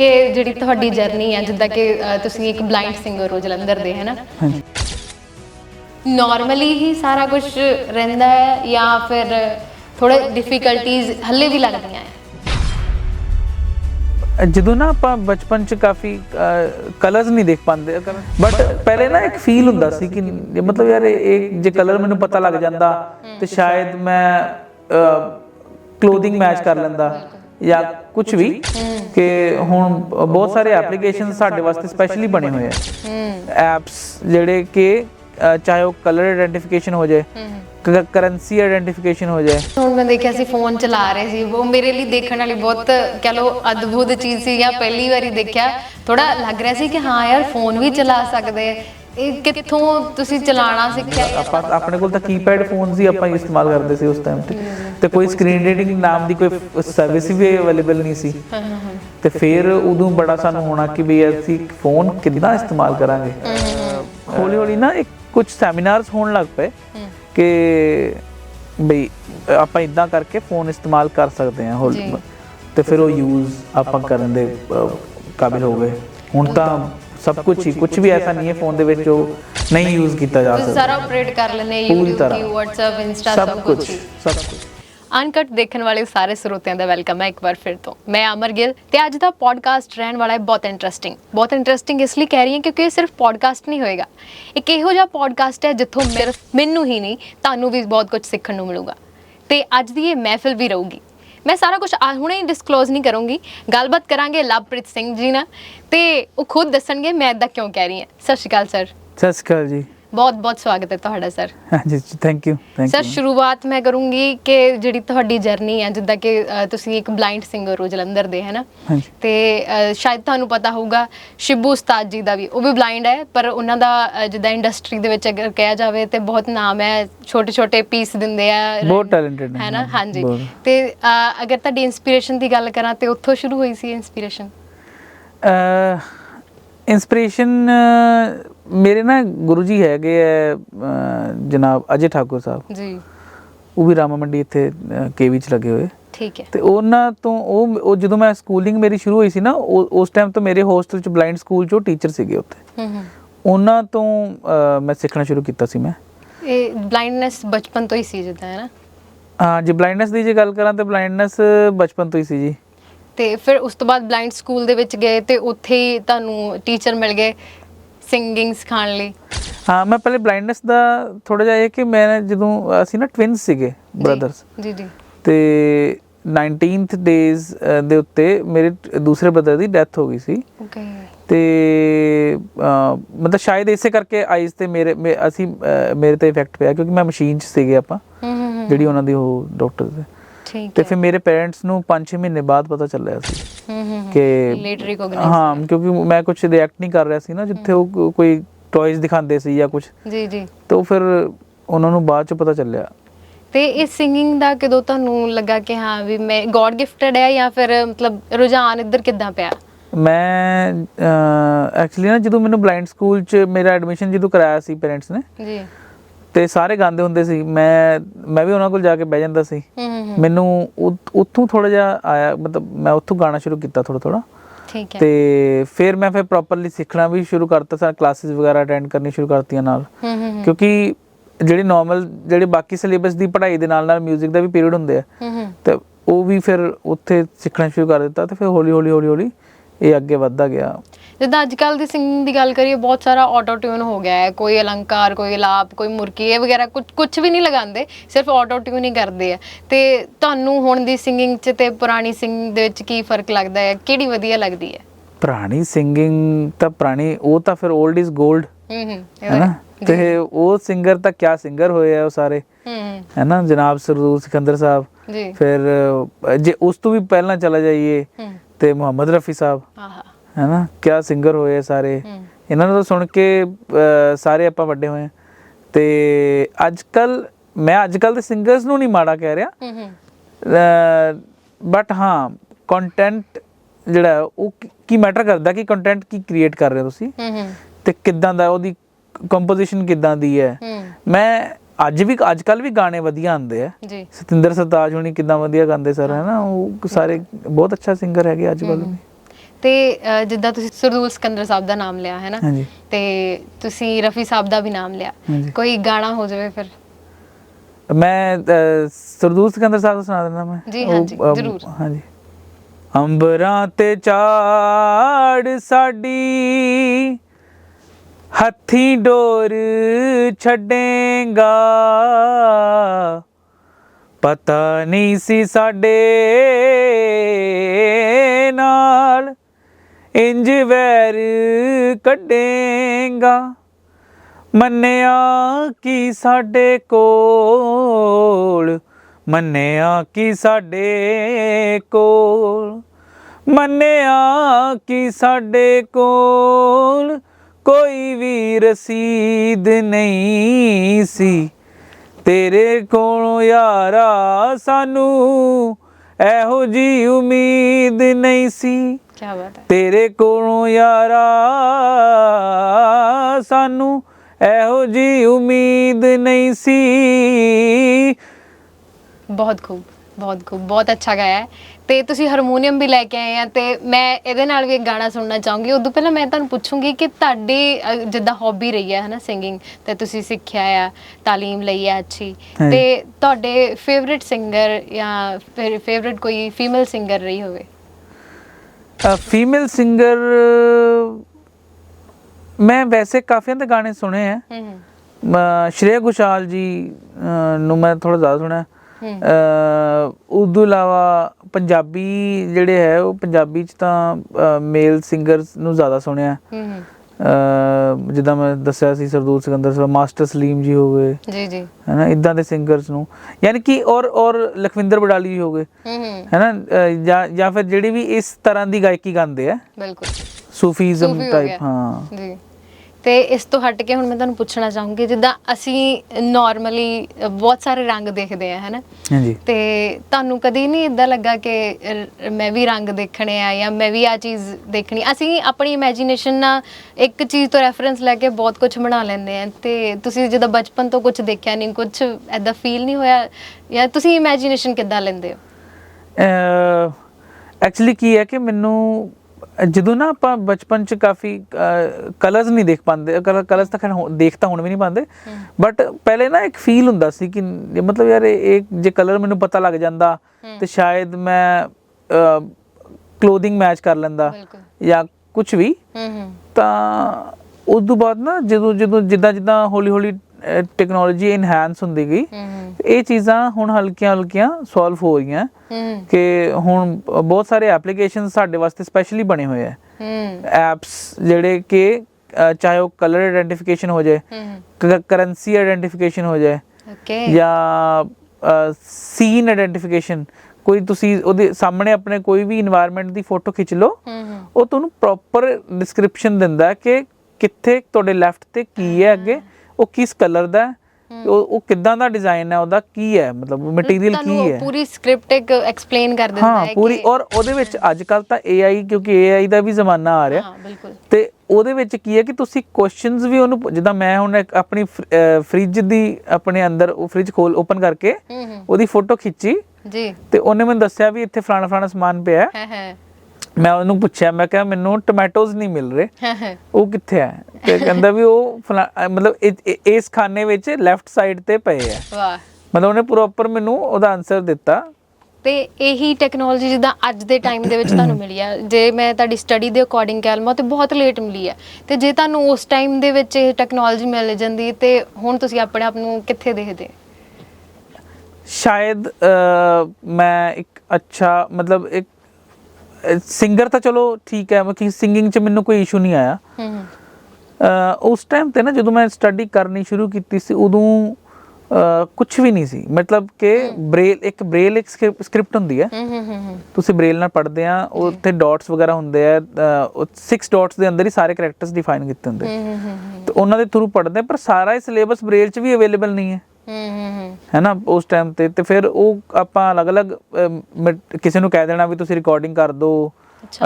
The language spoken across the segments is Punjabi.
ਕਿ ਜਿਹੜੀ ਤੁਹਾਡੀ ਜਰਨੀ ਹੈ ਜਿੱਦਾਂ ਕਿ ਅ, ਤੁਸੀਂ ਇੱਕ ਬਲਾਈਂਡ ਸਿੰਗਰ ਹੋ ਜਲੰਧਰ ਦੇ ਹੈ ਨਾ ਹਾਂਜੀ। ਨਾਰਮਲੀ ਹੀ ਸਾਰਾ ਕੁਝ ਰਹਿੰਦਾ ਹੈ ਜਾਂ ਫਿਰ ਥੋੜਾ ਡਿਫਿਕਲਟੀਜ਼ ਹੱਲੇ ਵੀ ਲੱਗਦੀਆਂ ਹੈ? ਜਦੋਂ ਨਾ ਆਪਾਂ ਬਚਪਨ ਚ ਕਾਫੀ ਕਲਰਸ ਨਹੀਂ ਦੇਖ ਪਾਉਂਦੇ ਬਟ ਪਹਿਲੇ ਨਾ ਇੱਕ ਫੀਲ ਹੁੰਦਾ ਸੀ ਕਿ ਮਤਲਬ ਯਾਰ ਇਹ ਇਹ ਜੇ ਕਲਰ ਮੈਨੂੰ ਪਤਾ ਲੱਗ ਜਾਂਦਾ ਤੇ ਸ਼ਾਇਦ ਮੈਂ ਕਲੋਥਿੰਗ ਮੈਚ ਕਰ ਲੈਂਦਾ। ਜਾਂ ਕੁਝ ਵੀ ਕਿ ਹੁਣ ਬਹੁਤ ਸਾਰੇ ਐਪਲੀਕੇਸ਼ਨ ਸਾਡੇ ਵਾਸਤੇ ਸਪੈਸ਼ਲੀ ਬਣੇ ਹੋਏ ਆ। ਐਪਸ ਜਿਹੜੇ ਕਿ ਚਾਹੇ ਉਹ ਕਲਰ ਆਇਡੈਂਟੀਫਿਕੇਸ਼ਨ ਹੋ ਜਾਏ ਕਰੰਸੀ ਆਇਡੈਂਟੀਫਿਕੇਸ਼ਨ ਹੋ ਜਾਏ। ਹੁਣ ਮੈਂ ਦੇਖਿਆ ਸੀ ਫੋਨ ਚਲਾ ਰਹੇ ਸੀ। ਉਹ ਮੇਰੇ ਲਈ ਦੇਖਣ ਵਾਲੀ ਬਹੁਤ ਕਹ ਲੋ ਅਦਭੁਤ ਚੀਜ਼ ਸੀ। ਜਾਂ ਪਹਿਲੀ ਵਾਰੀ ਦੇਖਿਆ ਥੋੜਾ ਲੱਗ ਰਿਹਾ ਸੀ ਕਿ ਹਾਂ ਯਾਰ ਫੋਨ ਵੀ ਚਲਾ ਸਕਦੇ। ਆ। ਇਹ ਕਿੱਥੋਂ ਤੁਸੀਂ ਚਲਾਉਣਾ ਸਿੱਖਿਆ ਆਪਾਂ ਆਪਣੇ ਕੋਲ ਤਾਂ ਕੀਪੈਡ ਫੋਨਸ ਹੀ ਆਪਾਂ ਇਸਤੇਮਾਲ ਕਰਦੇ ਸੀ ਉਸ ਟਾਈਮ ਤੇ। ਤੇ ਕੋਈ ਸਕਰੀਨ ਰੀਡਿੰਗ ਨਾਮ ਦੀ ਕੋਈ ਸਰਵਿਸ ਵੀ ਅਵੇਲੇਬਲ ਨਹੀਂ ਸੀ। ਤੇ ਫਿਰ ਉਦੋਂ ਬੜਾ ਸਾਨੂੰ ਹੋਣਾ ਕਿ ਵੀ ਅਸੀਂ ਫੋਨ ਕਿੱਦਾਂ ਇਸਤੇਮਾਲ ਕਰਾਂਗੇ। ਹੌਲੀ ਹੌਲੀ ਨਾ ਇੱਕ ਕੁਝ ਸੈਮੀਨਾਰਸ ਹੋਣ ਲੱਗ ਪਏ ਕਿ ਬਈ ਆਪਾਂ ਇਦਾਂ ਕਰਕੇ ਫੋਨ ਇਸਤੇਮਾਲ ਕਰ ਸਕਦੇ ਹਾਂ ਹੌਲੀ। ਤੇ ਫਿਰ ਉਹ ਯੂਜ਼ ਆਪਾਂ ਕਰਨ ਦੇ ਕਾਬਿਲ ਹੋ ਗਏ। ਹੁਣ ਤਾਂ ਸਭ ਕੁਝ ਹੀ ਕੁਝ ਵੀ ਐਸਾ ਨਹੀਂ ਹੈ ਫੋਨ ਦੇ ਵਿੱਚ ਜੋ ਨਹੀਂ ਯੂਜ਼ ਕੀਤਾ ਜਾ ਸਕਦਾ। ਸਾਰਾ ਆਪਰੇਟ ਕਰ ਲੈਨੇ YouTube। ਕੀ WhatsApp Insta ਸਭ ਕੁਝ ਸਭ ਕੁਝ ਅਨਕਟ ਦੇਖਣ ਵਾਲੇ ਸਾਰੇ ਸਰੋਤਿਆਂ ਦਾ ਵੈਲਕਮ ਹੈ ਇੱਕ ਵਾਰ ਫਿਰ ਤੋਂ। ਮੈਂ ਅਮਰ ਗਿੱਲ ਤੇ ਅੱਜ ਦਾ ਪੋਡਕਾਸਟ ਰਹਿਣ ਵਾਲਾ ਹੈ ਬਹੁਤ ਇੰਟਰਸਟਿੰਗ ਬਹੁਤ ਇੰਟਰਸਟਿੰਗ ਇਸ ਲਈ ਕਹਿ ਰਹੀ ਹਾਂ ਕਿਉਂਕਿ ਇਹ ਸਿਰਫ ਪੋਡਕਾਸਟ ਨਹੀਂ ਹੋਏਗਾ। ਇੱਕ ਇਹੋ ਜਿਹਾ ਪੋਡਕਾਸਟ ਹੈ ਜਿੱਥੋਂ ਮੈਨੂੰ ਹੀ ਨਹੀਂ ਤੁਹਾਨੂੰ ਵੀ ਬਹੁਤ ਕੁਝ ਸਿੱਖਣ ਨੂੰ ਮਿਲੂਗਾ। ਤੇ ਅੱਜ ਦੀ ਇਹ ਮਹਿਫਿਲ ਵੀ ਰਹੂਗੀ। ਮੈਂ ਸਾਰਾ ਕੁਝ ਹੁਣੇ ਡਿਸਕਲੋਜ਼ ਨਹੀਂ ਕਰੂੰਗੀ। ਗੱਲਬਾਤ ਕਰਾਂਗੇ ਲਵਪ੍ਰੀਤ ਸਿੰਘ ਜੀ ਨਾਲ ਤੇ ਉਹ ਖੁਦ ਦੱਸਣਗੇ ਮੈਂ ਇਦਾਂ ਕਿਉਂ ਕਹਿ ਰਹੀ ਹਾਂ। ਸਤਿ ਸ਼੍ਰੀ ਅਕਾਲ, ਸਰ। ਸਤਿ ਸ਼੍ਰੀ ਅਕਾਲ ਜੀ। ਬਹੁਤ ਬਹੁਤ ਸਵਾਗਤ ਹੈ ਤੁਹਾਡਾ ਸਰ। ਹਾਂਜੀ thank you thank sir you ਸ਼ੁਰੂਆਤ ਮੈਂ ਕਰੂੰਗੀ ਕਿ ਜਿਹੜੀ ਤੁਹਾਡੀ ਜਰਨੀ ਹੈ ਜਿੱਦਾਂ ਕਿ ਅ, ਤੁਸੀਂ ਇੱਕ ਬਲਾਈਂਡ ਸਿੰਗਰ ਹੋ ਜਲੰਧਰ ਦੇ ਹੈ ਨਾ ਹਾਂਜੀ ਤੇ ਅ, ਸ਼ਾਇਦ ਤੁਹਾਨੂੰ ਪਤਾ ਹੋਊਗਾ ਸ਼ਿਬੂ ਉਸਤਾਦ ਜੀ ਦਾ ਵੀ ਉਹ ਵੀ ਬਲਾਈਂਡ ਹੈ ਪਰ ਉਹਨਾਂ ਦਾ ਅ, ਜਿੱਦਾਂ ਇੰਡਸਟਰੀ ਦੇ ਵਿੱਚ ਅਗਰ ਕਿਹਾ ਜਾਵੇ ਤੇ ਬਹੁਤ ਨਾਮ ਹੈ ਛੋਟੇ ਛੋਟੇ ਪੀਸ ਦਿੰਦੇ ਆ ਬਹੁਤ talented ਨੇ, ਹੈ ਨਾ ਹਾਂਜੀ ਬਹੁਤ। ਤੇ ਅ, ਅਗਰ ਤੁਹਾਡੀ ਇਨਸਪੀਰੇਸ਼ਨ ਦੀ ਗੱਲ ਕਰਾਂ ਤੇ ਉੱਥੋਂ ਸ਼ੁਰੂ ਹੋਈ ਸੀ ਇਨਸਪੀਰੇਸ਼ਨ ਇਨਸਪੀਰੇਸ਼ਨ ਮੇਰੇ ਨਾ ਗੁਰੂ ਜੀ ਹੈਗੇ ਆ ਜਨਾਬ ਅਜੇ ਠਾਕੁਰ ਸਾਹਿਬ। ਜੀ। ਉਹ ਵੀ ਰਾਮਾ ਮੰਡੀ ਇੱਥੇ ਕੇਵੀ ਚ ਲੱਗੇ ਹੋਏ। ਠੀਕ ਹੈ। ਤੇ ਉਹਨਾਂ ਤੋਂ ਉਹ ਉਹ ਜਦੋਂ ਮੈਂ ਸਕੂਲਿੰਗ ਮੇਰੀ ਸ਼ੁਰੂ ਹੋਈ ਸੀ ਨਾ ਉਸ ਟਾਈਮ ਤੋਂ ਮੇਰੇ ਹੋਸਟਲ ਚ ਬਲਾਈਂਡ ਸਕੂਲ ਚ ਟੀਚਰ ਸੀਗੇ ਉੱਥੇ। ਹੂੰ ਹੂੰ। ਉਹਨਾਂ ਤੋਂ ਮੈਂ ਸਿੱਖਣਾ ਸ਼ੁਰੂ ਕੀਤਾ ਸੀ ਮੈਂ। ਇਹ ਬਲਾਈਂਡਨੈਸ ਬਚਪਨ ਤੋਂ ਹੀ ਸੀ ਜਿੱਦਾਂ ਹੈ ਨਾ? ਹਾਂ ਜੇ ਬਲਾਈਂਡਨੈਸ ਦੀ ਜੇ ਗੱਲ ਕਰਾਂ ਤੇ ਬਲਾਈਂਡਨੈਸ ਬਚਪਨ ਤੋਂ ਹੀ ਸੀ ਜੀ। ਤੇ ਫਿਰ ਉਸ ਤੋਂ ਬਾਅਦ ਬਲਾਈਂਡ ਸਕੂਲ ਦੇ ਵਿੱਚ ਗਏ ਤੇ ਉੱਥੇ ਹੀ ਤੁਹਾਨੂੰ ਟੀਚਰ ਮਿਲ ਗਏ। ਸਿੰਗਿੰਗ ਸਿਖਾਉਣ ਲਈ? ਹਾਂ ਮੈਂ ਪਹਿਲੇ ਬਲਾਈਂਡਨੈਸ ਦਾ ਥੋੜਾ ਜਿਹਾ ਇਹ ਕਿ ਮੈਂ ਜਦੋਂ ਅਸੀਂ ਨਾ ਟਵਿਨਸ ਸੀਗੇ ਬ੍ਰਦਰਸ ਜੀ ਜੀ। ਤੇ 19th ਡੇਜ਼ ਦੇ ਉੱਤੇ ਮੇਰੇ ਦੂਸਰੇ ਬ੍ਰਦਰ ਦੀ ਡੈਥ ਹੋ ਗਈ ਸੀ। ਓਕੇ ਤੇ ਮਤਲਬ ਸ਼ਾਇਦ ਇਸੇ ਕਰਕੇ ਆਈਜ਼ ਤੇ ਮੇਰੇ ਅਸੀਂ ਮੇਰੇ ਤੇ ਇਫੈਕਟ ਪਿਆ ਕਿਉਂਕਿ ਮੈਂ ਮਸ਼ੀਨ 'ਚ ਸੀਗੇ ਆਪਾਂ ਜਿਹੜੀ ਉਹਨਾਂ ਦੀ ਉਹ ਡਾਕਟਰ ਦੇ ਤੇ ਫਿਰ ਮੇਰੇ ਪੇਰੈਂਟਸ ਨੂੰ 5-6 ਮਹੀਨੇ ਬਾਅਦ ਪਤਾ ਚੱਲਿਆ ਸੀ ਹੂੰ ਹੂੰ ਕਿ ਲੇਟ ਰਿਕੋਗਨਾਈਜ਼ ਹਾਂ ਕਿਉਂਕਿ ਮੈਂ ਕੁਝ ਰਿਐਕਟ ਨਹੀਂ ਕਰ ਰਿਹਾ ਸੀ ਨਾ ਜਿੱਥੇ ਉਹ ਕੋਈ ਟੌਇਜ਼ ਦਿਖਾਉਂਦੇ ਸੀ ਜਾਂ ਕੁਝ ਜੀ ਜੀ। ਤੇ ਫਿਰ ਉਹਨਾਂ ਨੂੰ ਬਾਅਦ ਚ ਪਤਾ ਚੱਲਿਆ। ਤੇ ਇਹ ਸਿੰਗਿੰਗ ਦਾ ਕਦੋਂ ਤੁਹਾਨੂੰ ਲੱਗਾ ਕਿ ਹਾਂ ਵੀ ਮੈਂ ਗੋਡ ਗਿਫਟਡ ਹੈ ਜਾਂ ਫਿਰ ਮਤਲਬ ਰੁਝਾਨ ਇੱਧਰ ਕਿੱਦਾਂ ਪਿਆ? ਮੈਂ ਐਕਚੁਅਲੀ ਨਾ ਜਦੋਂ ਮੈਨੂੰ ਬਲਾਈਂਡ ਸਕੂਲ ਚ ਮੇਰਾ ਐਡਮਿਸ਼ਨ ਜਦੋਂ ਕਰਾਇਆ ਸੀ ਪੇਰੈਂਟਸ ਨੇ ਜੀ। ਤੇ ਸਾਰੇ ਗਾਉਂਦੇ ਹੁੰਦੇ ਸੀ। ਮੈਂ ਮੈਂ ਵੀ ਉਹਨਾਂ ਕੋਲ ਜਾ ਕੇ ਬਹਿ ਜਾਂਦਾ ਸੀ। ਮੈਨੂੰ ਉੱਥੋਂ ਥੋੜਾ ਜਿਹਾ ਆਇਆ ਮਤਲਬ ਮੈਂ ਉੱਥੋਂ ਗਾਣਾ ਸ਼ੁਰੂ ਕੀਤਾ ਥੋੜਾ ਥੋੜਾ ਠੀਕ ਹੈ। ਤੇ ਫਿਰ ਮੈਂ ਫਿਰ ਪ੍ਰੋਪਰਲੀ ਸਿੱਖਣਾ ਵੀ ਸ਼ੁਰੂ ਕਰਤਾ ਸਾਰਾ ਕਲਾਸਿਸ ਵਗੈਰਾ ਅਟੈਂਡ ਕਰਨੀ ਸ਼ੁਰੂ ਕਰਤੀਆਂ ਨਾਲ। ਕਿਉਂਕਿ ਜਿਹੜੀ ਨਾਰਮਲ ਜਿਹੜੇ ਬਾਕੀ ਸਿਲੇਬਸ ਦੀ ਪੜ੍ਹਾਈ ਦੇ ਨਾਲ ਨਾਲ 뮤직 ਦਾ ਵੀ ਪੀਰੀਅਡ ਹੁੰਦੇ ਆ। ਤੇ ਉਹ ਵੀ ਫਿਰ ਉੱਥੇ ਸਿੱਖਣਾ ਸ਼ੁਰੂ ਕਰ ਦਿੱਤਾ ਤੇ ਫਿਰ ਹੌਲੀ ਹੌਲੀ ਹੌਲੀ ਹੌਲੀ ਇਹ ਅੱਗੇ ਵੱਧਦਾ ਗਿਆ। ਜਿੱਦਾਂ ਅੱਜ ਕੱਲ ਦੀ ਸਿੰਗਿੰਗ ਦੀ ਗੱਲ ਕਰੀਏ ਬਹੁਤ ਸਾਰਾ ਆਟੋ ਟਿਊਨ ਹੋ ਗਿਆ ਹੈ। ਕੋਈ ਅਲੰਕਾਰ ਕੋਈ ਲਾਪ ਕੋਈ ਮੁਰਕੀ ਇਹ ਵਗੈਰਾ ਕੁਝ ਕੁਝ ਵੀ ਨਹੀਂ ਲਗਾਉਂਦੇ ਸਿਰਫ ਆਟੋ ਟਿਊਨ ਹੀ ਕਰਦੇ ਆ। ਤੇ ਤੁਹਾਨੂੰ ਹੁਣ ਦੀ ਸਿੰਗਿੰਗ 'ਚ ਤੇ ਪੁਰਾਣੀ ਸਿੰਗਿੰਗ ਦੇ ਵਿੱਚ ਕੀ ਫ਼ਰਕ ਲੱਗਦਾ ਹੈ? ਕਿਹੜੀ ਵਧੀਆ ਲੱਗਦੀ ਹੈ? ਪੁਰਾਣੀ ਸਿੰਗਿੰਗ ਤਾਂ ਪੁਰਾਣੀ ਉਹ ਤਾਂ ਫਿਰ 올ਡ ਇਜ਼ 골ਡ ਹੂੰ ਹੂੰ। ਤੇ ਉਹ ਸਿੰਗਰ ਤਾਂ ਕਿਆ ਸਿੰਗਰ ਹੋਏ ਆ ਉਹ ਸਾਰੇ। ਹੂੰ ਹੂੰ। ਹੈ ਨਾ ਜਨਾਬ ਸਰਦੂਲ ਸਿਕੰਦਰ ਸਾਹਿਬ। ਜੀ। ਫਿਰ ਜੇ ਉਸ ਤੋਂ ਵੀ ਪਹਿਲਾਂ ਚਲਾ ਜਾਈਏ ਤੇ ਮੁਹੰਮਦ ਰਫੀ ਸਾਹਿਬ। ਆਹਾ। ਹੈ ਨਾ ਕਿਆ ਸਿੰਗਰ ਹੋਏ ਸਾਰੇ। ਇਹਨਾਂ ਨੂੰ ਸੁਣ ਕੇ ਸਾਰੇ ਆਪਾਂ ਵੱਡੇ ਹੋਏ ਤੇ ਅੱਜ ਕੱਲ ਮੈਂ ਅੱਜ ਕੱਲ ਦੇ ਸਿੰਗਰਸ ਨੂੰ ਨਹੀਂ ਮਾੜਾ ਕਹਿ ਰਿਹਾ। ਬਟ ਹਾਂ। ਕੰਟੈਂਟ ਜਿਹੜਾ ਉਹ ਕੀ- ਮੈਟਰ ਕਰਦਾ ਕਿ ਕੰਟੈਂਟ ਕੀ ਕ੍ਰੀਏਟ ਕਰ ਰਹੇ ਹੋ ਤੁਸੀਂ? ਤੇ ਕਿੱਦਾਂ ਦਾ ਉਹਦੀ ਕੰਪੋਜੀਸ਼ਨ ਕਿੱਦਾਂ ਦੀ ਹੂੰ। ਮੈਂ ਅੱਜ ਵੀ ਅੱਜ ਕੱਲ ਵੀ ਗਾਣੇ ਵਧੀਆ ਆਉਂਦੇ ਆ। ਜੀ। ਸਤਿੰਦਰ ਸਰਤਾਜ ਹੁਣੀ ਕਿੰਨਾ ਵਧੀਆ ਗਾਉਂਦੇ ਸਰ ਹੈ ਨਾ? ਉਹ ਸਾਰੇ ਬਹੁਤ ਅੱਛਾ ਸਿੰਗਰ ਹੈਗੇ ਅੱਜ ਕੱਲ ਵੀ ਤੇ ਜਿੱਦਾਂ ਤੁਸੀਂ ਸਰਦੂਲ ਸਿਕੰਦਰ ਸਾਹਿਬ ਦਾ ਨਾਮ ਲਿਆ ਹੈ ਨਾ? ਤੇ ਤੁਸੀਂ ਰਫੀ ਸਾਹਿਬ ਦਾ ਵੀ ਨਾਮ ਲਿਆ। ਕੋਈ ਗਾਣਾ ਹੋ ਜਾਵੇ ਫਿਰ। ਮੈਂ ਸਰਦੂਲ ਸਿਕੰਦਰ ਸਾਹਿਬ ਦਾ ਸੁਣਾ ਦਿੰਦਾ ਮੈਂ। ਜੀ, ਹਾਂਜੀ, ਜ਼ਰੂਰ। ਹਾਂਜੀ। ਅੰਬਰਾਂ ਤੇ ਚਾੜ ਸਾਡੀ ਹੱਥੀ ਡੋਰ ਛੱਡੇਗਾ। ਪਤਾ ਨਹੀਂ ਸੀ ਸਾਡੇ ਨਾਲ ਇੰਜ ਵੈਰ ਕੱਢੇਗਾ। ਮੰਨਿਆ ਕਿ ਸਾਡੇ ਕੋਲ, ਮੰਨਿਆ ਕਿ ਸਾਡੇ ਕੋਲ, ਮੰਨਿਆ ਕਿ ਸਾਡੇ ਕੋਲ ਕੋਈ ਵੀ ਰਸੀਦ ਨਹੀਂ ਸੀ। ਤੇਰੇ ਕੋਲੋਂ ਯਾਰਾ ਸਾਨੂੰ ਇਹੋ ਜੀ ਉਮੀਦ ਨਹੀਂ ਸੀ। ਕੀ ਬਾਤ ਹੈ। ਤੇਰੇ ਕੋਲੋਂ ਯਾਰਾ ਸਾਨੂੰ ਇਹੋ ਜੀ ਉਮੀਦ ਨਹੀਂ ਸੀ। ਬਹੁਤ ਖੂਬ ਬਹੁਤ ਖੂਬ ਬਹੁਤ ਅੱਛਾ ਗਾਇਆ ਹੈ। ਤੇ ਤੁਸੀਂ ਹਾਰਮੋਨੀਅਮ ਵੀ ਲੈ ਕੇ ਆਏ ਆ ਤੇ ਮੈਂ ਇਹਦੇ ਨਾਲ ਵੀ ਇੱਕ ਗਾਣਾ ਸੁਣਨਾ ਚਾਹੂੰਗੀ। ਉਦੋਂ ਪਹਿਲਾਂ ਮੈਂ ਤੁਹਾਨੂੰ ਪੁੱਛੂੰਗੀ ਕਿ ਤੁਹਾਡੀ ਅ, ਜਿੱਦਾਂ ਹੌਬੀ ਰਹੀ ਹੈ ਹਨਾ ਸਿੰਗਿੰਗ ਤੇ ਤੁਸੀਂ ਸਿੱਖਿਆ ਆ ਤਾਲੀਮ ਲਈ ਹੈ ਅੱਛੀ। ਹਾਂਜੀ। ਤੇ ਤੁਹਾਡੇ ਫੇਵਰਿਟ ਸਿੰਗਰ ਜਾਂ ਫਿਰ ਫੇਵਰਿਟ ਕੋਈ ਫੀਮੇਲ ਸਿੰਗਰ ਰਹੀ ਹੋਵੇ? ਫੀਮੇਲ ਸਿੰਗਰ ਮੈਂ ਵੈਸੇ ਕਾਫੀਆਂ ਦੇ ਗਾਣੇ ਸੁਣੇ ਆ। ਹੂੰ ਹੂੰ। ਸ਼੍ਰੇਆ ਘੋਸ਼ਾਲ ਜੀ ਨੂੰ ਮੈਂ ਥੋੜਾ ਜ਼ਿਆਦਾ ਸੁਣਿਆ। ਉਰਦੂ ਇਲਾਵਾ ਪੰਜਾਬੀ ਜਿਹੜੇ ਹੈ ਉਹ ਪੰਜਾਬੀ ਚ ਤਾਂ ਮੇਲ ਸਿੰਗਰਸ ਨੂੰ ਜ਼ਿਆਦਾ ਸੁਣਿਆ। ਜਿੱਦਾਂ ਮੈਂ ਦੱਸਿਆ ਸੀ ਸਰਦੂਲ ਸਿਕੰਦਰ ਸਾਹਿਬ ਮਾਸਟਰ ਸਲੀਮ ਜੀ ਹੋ ਗਏ। ਜੀ ਜੀ। ਹੈਨਾ ਇਦਾਂ ਦੇ ਸਿੰਗਰਸ ਨੂੰ। ਯਾਨੀ ਕਿ ਔਰ ਔਰ ਲਖਵਿੰਦਰ ਬਡਾਲੀ ਜੀ ਹੋ ਗਏ। ਹੈਨਾ ਜਾਂ ਜਾਂ ਫਿਰ ਜਿਹੜੀ ਵੀ ਇਸ ਤਰ੍ਹਾਂ ਦੀ ਗਾਇਕੀ ਗਾਉਂਦੇ ਆ। ਬਿਲਕੁਲ। ਸੂਫੀਜ਼ਮ। ਟਾਈਪ ਹਾਂ। ਜੀ। ਤੇ ਇਸ ਤੋਂ ਹਟ ਕੇ ਹੁਣ ਮੈਂ ਤੁਹਾਨੂੰ ਪੁੱਛਣਾ ਚਾਹੂੰਗੀ ਜਿੱਦਾਂ ਅਸੀਂ ਨਾਰਮਲੀ ਬਹੁਤ ਸਾਰੇ ਰੰਗ ਦੇਖਦੇ ਆ ਹੈਨਾ? ਹਾਂਜੀ। ਤੇ ਤੁਹਾਨੂੰ ਕਦੀ ਨਹੀਂ ਇਦਾਂ ਲੱਗਾ ਕਿ ਮੈਂ ਵੀ ਰੰਗ ਦੇਖਣੇ ਆ ਜਾਂ ਮੈਂ ਵੀ ਆ ਚੀਜ਼ ਦੇਖਣੀ? ਅਸੀਂ ਆਪਣੀ ਇਮੇਜਿਨੇਸ਼ਨ ਨਾਲ ਇੱਕ ਚੀਜ਼ ਤੋਂ ਰੈਫਰੈਂਸ ਲੈ ਕੇ ਬਹੁਤ ਕੁਝ ਬਣਾ ਲੈਂਦੇ ਆ। ਤੇ ਤੁਸੀਂ ਜਦੋਂ ਬਚਪਨ ਤੋਂ ਕੁਝ ਦੇਖਿਆ ਨਹੀਂ ਕੁਝ ਐਦਾਂ ਫੀਲ ਨਹੀਂ ਹੋਇਆ? ਜਾਂ ਤੁਸੀਂ ਇਮੇਜਿਨੇਸ਼ਨ ਕਿੱਦਾਂ ਲੈਂਦੇ ਹੋ? ਐਕਚੁਅਲੀ ਕੀ ਹੈ ਕਿ ਮੈਨੂੰ ਜਦੋਂ ਨਾ ਆਪਾਂ ਬਚਪਨ ਚ ਕਾਫੀ ਕਲਰਸ ਨਹੀਂ ਦੇਖ ਪਾਉਂਦੇ ਕਲਰਸ ਤਾਂ ਖੈਰ ਹੁਣ- ਦੇਖ ਤਾਂ ਹੁਣ ਵੀ ਨਹੀਂ ਪਾਉਂਦੇ ਬਟ ਪਹਿਲੇ ਨਾ ਇੱਕ ਫੀਲ ਹੁੰਦਾ ਸੀ ਕਿ ਮਤਲਬ ਯਾਰ ਇਹ ਜੇ ਕਲਰ ਮੈਨੂੰ ਪਤਾ ਲੱਗ ਜਾਂਦਾ ਤੇ ਸ਼ਾਇਦ ਮੈਂ ਕਲੋਥਿੰਗ ਮੈਚ ਕਰ ਲੈਂਦਾ ਜਾਂ ਕੁਝ ਵੀ ਤਾਂ ਉਸ ਤੋਂ ਬਾਅਦ ਨਾ ਜਦੋਂ ਜਦੋਂ ਜਿੱਦਾਂ ਜਿੱਦਾਂ ਹੌਲੀ ਹੌਲੀ ਟੈਕਨੋਲੋਜੀ ਇਨਹਾਂਸ ਹੁੰਦੀ ਗਈ। ਇਹ ਚੀਜ਼ਾਂ ਹੁਣ ਹਲਕੀਆਂ ਹਲਕੀਆਂ ਸੋਲਵ ਹੋ ਰਹੀਆਂ। ਕਿ ਹੁਣ ਬਹੁਤ ਸਾਰੇ ਐਪਲੀਕੇਸ਼ਨ ਸਾਡੇ ਵਾਸਤੇ ਸਪੈਸ਼ਲੀ ਬਣੇ ਹੋਏ ਆ। ਐਪਸ ਜਿਹੜੇ ਕਿ ਚਾਹੇ ਉਹ ਕਲਰ ਆਇਡੈਂਟੀਫਿਕੇਸ਼ਨ ਹੋ ਜਾਏ ਕਰੰਸੀ ਆਇਡੈਂਟੀਫਿਕੇਸ਼ਨ ਹੋ ਜਾਏ ਓਕੇ ਜਾਂ ਸੀਨ ਆਇਡੈਂਟੀਫਿਕੇਸ਼ਨ ਕੋਈ ਤੁਸੀਂ ਉਹਦੇ ਸਾਹਮਣੇ ਆਪਣੇ ਕੋਈ ਵੀ এনवायरमेंट ਦੀ ਫੋਟੋ ਖਿੱਚ ਲਓ ਉਹ ਤੁਹਾਨੂੰ ਪ੍ਰੋਪਰ ਡਿਸਕ੍ਰਿਪਸ਼ਨ ਦਿੰਦਾ ਕਿ ਕਿੱਥੇ ਤੁਹਾਡੇ ਲੈਫਟ ਤੇ ਕੀ ਹੈ ਅੱਗੇ। ਉਹ ਕਿਸ ਕਲਰ ਦਾ ਹੈ, ਉਹ ਉਹ ਕਿੱਦਾਂ ਦਾ ਡਿਜ਼ਾਈਨ ਹੈ? ਉਹਦਾ ਕੀ ਹੈ? ਮਤਲਬ ਮਟੀਰੀਅਲ ਕੀ ਹੈ? ਪੂਰੀ ਸਕ੍ਰਿਪਟ ਇੱਕ ਐਕਸਪਲੇਨ ਕਰ ਦਿੰਦਾ ਹਾਂ ਹੈ ਪੂਰੀ ਔਰ ਉਹਦੇ ਵਿੱਚ ਅੱਜ ਕੱਲ ਤਾਂ AI ਕਿਉਂਕਿ AI ਦਾ ਵੀ ਜ਼ਮਾਨਾ ਆ ਰਿਹਾ। ਹਾਂ ਬਿਲਕੁਲ। ਤੇ ਉਹਦੇ ਵਿੱਚ ਕੀ ਹੈ ਕਿ ਤੁਸੀਂ ਕੁਐਸਚਨਸ ਵੀ ਉਹਨੂੰ ਜਿੱਦਾਂ ਮੈਂ ਹੁਣ ਆਪਣੀ ਫ੍ਰਿਜ ਦੀ ਆਪਣੇ ਅੰਦਰ ਉਹ ਫ੍ਰਿਜ ਖੋਲ ਓਪਨ ਕਰਕੇ ਉਹਦੀ ਫੋਟੋ ਖਿੱਚੀ ਜੀ। ਤੇ ਉਹਨੇ ਮੈਨੂੰ ਦੱਸਿਆ ਵੀ ਇੱਥੇ ਫਲਾਣਾ ਫਲਾਣਾ ਸਮਾਨ ਪਿਆ ਹੈ। ਹੈ ਹੈ। ਮੈਂ ਉਹਨੂੰ ਪੁੱਛਿਆ ਮੈਂ ਕਿਹਾ ਮੈਨੂੰ ਟੋਮੈਟੋਜ਼ ਨਹੀਂ ਮਿਲ ਰਹੇ। ਹੈ ਹੈ। ਉਹ ਕਿੱਥੇ ਹੈ? ਤੇ ਕਹਿੰਦਾ ਵੀ ਉਹ ਮਤਲਬ ਇਸ ਖਾਨੇ ਵਿੱਚ ਲੈਫਟ ਸਾਈਡ ਤੇ ਪਏ ਆ ਵਾਹ। ਮਤਲਬ ਉਹਨੇ ਪ੍ਰੋਪਰ ਮੈਨੂੰ ਉਹਦਾ ਆਨਸਰ ਦਿੱਤਾ। ਤੇ ਇਹੀ ਟੈਕਨੋਲੋਜੀ ਜਿੱਦਾਂ ਅੱਜ ਦੇ ਟਾਈਮ ਦੇ ਵਿੱਚ ਤੁਹਾਨੂੰ ਮਿਲੀ ਆ। ਜੇ ਮੈਂ ਤੁਹਾਡੀ ਸਟੱਡੀ ਦੇ ਅਕੋਰਡਿੰਗ ਕਹਿ ਲਵਾਂ ਤੇ ਬਹੁਤ ਲੇਟ ਮਿਲੀ ਆ। ਤੇ ਜੇ ਤੁਹਾਨੂੰ ਉਸ ਟਾਈਮ ਦੇ ਵਿੱਚ ਇਹ ਟੈਕਨੋਲੋਜੀ ਮਿਲ ਜਾਂਦੀ ਤੇ ਹੁਣ ਤੁਸੀਂ ਆਪਣੇ ਆਪ ਨੂੰ ਕਿੱਥੇ ਦੇਖਦੇ? ਸ਼ਾਇਦ ਮੈਂ ਇੱਕ ਅੱਛਾ ਮਤਲਬ ਇੱਕ ਸਿੰਗਰ ਤਾਂ ਚਲੋ ਠੀਕ ਹੈ ਕਿ ਸਿੰਗਿੰਗ 'ਚ ਮੈਨੂੰ ਕੋਈ ਇਸ਼ੂ ਨਹੀਂ ਆਇਆ। ਉਸ ਟਾਈਮ ਤੇ ਨਾ ਜਦੋਂ ਮੈਂ ਸਟੱਡੀ ਕਰਨੀ ਸ਼ੁਰੂ ਕੀਤੀ ਸੀ ਉਦੋਂ ਕੁਝ ਵੀ ਨਹੀਂ ਸੀ। ਮਤਲਬ ਕਿ ਬ੍ਰੇਲ ਇੱਕ ਬ੍ਰੇਲ ਇੱਕ ਸਕ੍ਰਿਪਟ ਹੁੰਦੀ ਹੈ। ਹੂੰ ਹੂੰ ਹੂੰ ਹੂੰ। ਤੁਸੀਂ ਬ੍ਰੇਲ ਨਾਲ ਪੜ੍ਹਦੇ ਆ ਉੱਥੇ ਡਾਟਸ ਵਗੈਰਾ ਹੁੰਦੇ ਆ 6 ਡਾਟਸ ਦੇ ਅੰਦਰ ਹੀ ਸਾਰੇ ਕੈਰੈਕਟਰਸ ਡਿਫਾਈਨ ਕੀਤੇ ਹੁੰਦੇ ਹੂੰ ਹੂੰ ਹੂੰ ਤੇ ਉਹਨਾਂ ਦੇ ਥਰੂ ਪੜ੍ਹਦੇ ਪਰ ਸਾਰਾ ਹੀ ਸਿਲੇਬਸ ਬ੍ਰੇਲ 'ਚ ਵੀ ਅਵੇਲੇਬਲ ਨਹੀਂ ਹੈ। ਹੂੰ ਹੂੰ ਹੂੰ। ਨਾ ਉਸ ਟਾਈਮ ਤੇ ਤੇ ਫਿਰ ਉਹ ਆਪਾਂ ਅਲੱਗ-ਅਲੱਗ ਕਿਸੇ ਨੂੰ ਕਹਿ ਦੇਣਾ ਵੀ ਤੁਸੀਂ ਰਿਕਾਰਡਿੰਗ ਕਰ ਦਿਓ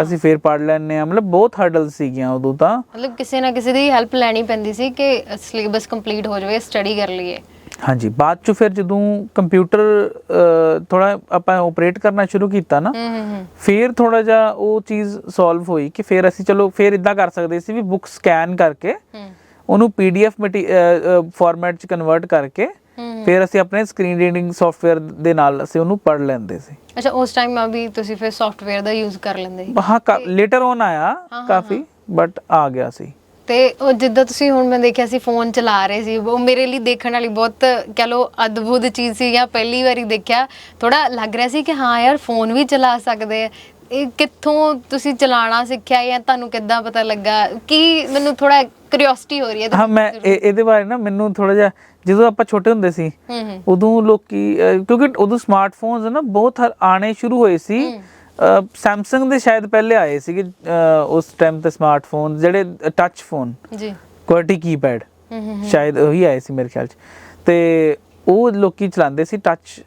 ਅਸੀਂ ਫੇਰ ਪੜ ਲੈਣੇ ਆ ਮਤਲਬ ਬਹੁਤ ਹਰਡਲ ਸੀਗੀਆਂ ਉਦੋਂ ਤਾਂ। ਮਤਲਬ ਕਿਸੇ ਨਾ ਕਿਸੇ ਦੀ ਹੈਲਪ ਲੈਣੀ ਪੈਂਦੀ ਸੀ ਕਿ ਸਿਲੇਬਸ ਕੰਪਲੀਟ ਹੋ ਜਾਵੇ ਸਟੱਡੀ ਕਰ ਲਈਏ। ਹਾਂਜੀ ਬਾਅਦ ਚ ਫਿਰ ਜਦੋਂ ਕੰਪਿਊਟਰ ਥੋੜਾ ਆਪਾਂ ਆਪਰੇਟ ਕਰਨਾ ਸ਼ੁਰੂ ਕੀਤਾ ਨਾ ਫਿਰ ਥੋੜਾ ਜਿਹਾ ਉਹ ਚੀਜ਼ ਸੋਲਵ ਹੋਈ ਕਿ ਫਿਰ ਅਸੀਂ ਚਲੋ ਫਿਰ ਇਦਾਂ ਕਰ ਸਕਦੇ ਸੀ ਵੀ ਬੁੱਕ ਸਕੈਨ ਕਰਕੇ ਉਹਨੂੰ ਪੀਡੀਐਫ ਫਾਰਮੈਟ ਚ ਕਨਵਰਟ ਕਰਕੇ ਫਿਰ ਅਸੀਂ ਆਪਣੇ ਸਕਰੀਨ ਰੀਡਿੰਗ ਸੌਫਟਵੇਅਰ ਦੇ ਨਾਲ ਅਸੀਂ ਉਹਨੂੰ ਪੜ੍ਹ ਲੈਂਦੇ ਸੀ। ਅੱਛਾ ਉਸ ਟਾਈਮ ਵੀ ਤੁਸੀਂ ਫਿਰ ਸੌਫਟਵੇਅਰ ਦਾ ਯੂਜ਼ ਕਰ ਲੈਂਦੇ ਸੀ। ਹਾਂ ਲੇਟਰ ਔਨ ਆਇਆ ਕਾਫੀ ਬਟ ਆ ਗਿਆ ਸੀ। ਤੇ ਉਹ ਜਿੱਦਾਂ ਤੁਸੀਂ ਹੁਣ ਮੈਂ ਦੇਖਿਆ ਸੀ ਫੋਨ ਚਲਾ ਰਹੇ ਸੀ ਉਹ ਮੇਰੇ ਲਈ ਦੇਖਣ ਵਾਲੀ ਬਹੁਤ ਕਹ ਲੋ ਅਦਭੁਤ ਚੀਜ਼ ਸੀ ਜਾਂ ਪਹਿਲੀ ਵਾਰੀ ਦੇਖਿਆ ਥੋੜਾ ਲੱਗ ਰਿਹਾ ਸੀ ਕਿ ਹਾਂ ਯਾਰ ਫੋਨ ਵੀ ਚਲਾ ਸਕਦੇ ਆ। ਇਹ ਕਿੱਥੋਂ ਤੁਸੀਂ ਚਲਾਉਣਾ ਸਿੱਖਿਆ ਜਾਂ ਤੁਹਾਨੂੰ ਕਿੱਦਾਂ ਪਤਾ ਲੱਗਾ? ਕੀ ਮੈਨੂੰ ਥੋੜਾ ਕਿਉਰਿਓਸਿਟੀ ਹੋ ਰਹੀ ਹੈ ਹਾਂ ਮੈਂ ਇਹ- ਇਹਦੇ ਬਾਰੇ ਨਾ ਮੈਨੂੰ ਥੋੜਾ ਜਿਹਾ ਜਦੋਂ ਆਪਾਂ ਛੋਟੇ ਹੁੰਦੇ ਸੀ ਹੂੰ ਹੂੰ। ਉਦੋਂ ਲੋਕੀ ਅਹ, ਕਿਉਂਕਿ ਉਦੋਂ ਸਮਾਰਟਫੋਨਸ ਨਾ ਬਹੁਤ ਹਰ- ਆਣੇ ਸ਼ੁਰੂ ਹੋਏ ਸੀ। ਸੈਮਸੰਗ ਦੇ ਸ਼ਾਇਦ ਪਹਿਲੇ ਆਏ ਸੀਗੇ ਅਹ, ਉਸ ਟਾਈਮ ਤੇ ਸਮਾਰਟਫੋਨ ਜਿਹੜੇ ਟੱਚ ਫੋਨ ਜੀ। ਕੁਆਰਟੀ ਕੀਪੈਡ ਹੂੰ ਹੂੰ। ਸ਼ਾਇਦ ਉਹੀ ਆਏ ਸੀ ਮੇਰੇ ਖਿਆਲ ਚ। ਤੇ ਉਹ ਲੋਕੀ ਚਲਾਉਂਦੇ ਸੀ ਟੱਚ